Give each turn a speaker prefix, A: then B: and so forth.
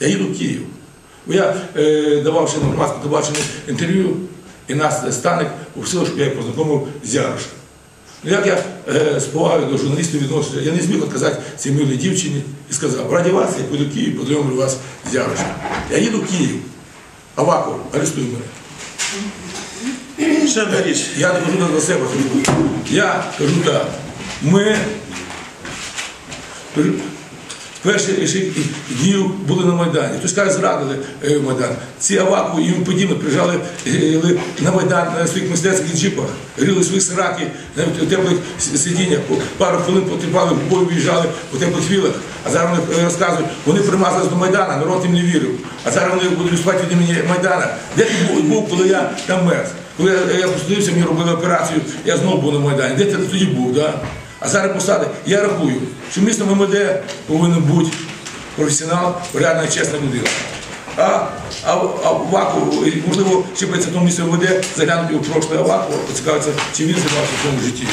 A: Я їду в Київ. Бо я е, давав ще на громадському телебаченні інтерв'ю, і нас Станик попросив, щоб я їх познайомив з Ярошем. Ну, як я е, з повагою до журналістів відношуся, я не зміг відказати цій милій дівчині і сказав, раді вас, я поїду в Київ, познайомлю вас з Ярошем. Я їду в Київ, Аваков, арестуй мене.
B: Ще одна річ.
A: Я не кажу до себе. Я кажу так. Ми перші днів були на Майдані. Хтось каже, зрадили е, Майдан. Ці Аваку і подібне приїжджали е, на Майдан на своїх мистецьких джипах, гріли свої сираки на теплих сидіннях, пару хвилин потріпали, в бой виїжджали по теплих вілах. А зараз вони е, розказують, вони примазались до Майдана, народ їм не вірив. А зараз вони будуть виступати від імені Майдана. Де ти був, коли я там мерз? Коли я, я посадився, мені робили операцію, я знову був на Майдані. Де ти тоді був? Да? А зараз посади. Я рахую, що місто ММД повинен бути професіонал, і чесна людина. А, а, а Ваку, можливо, ще при цьому місці МВД заглянути у прошле Аваку, поцікавиться, чи він займався в цьому житті.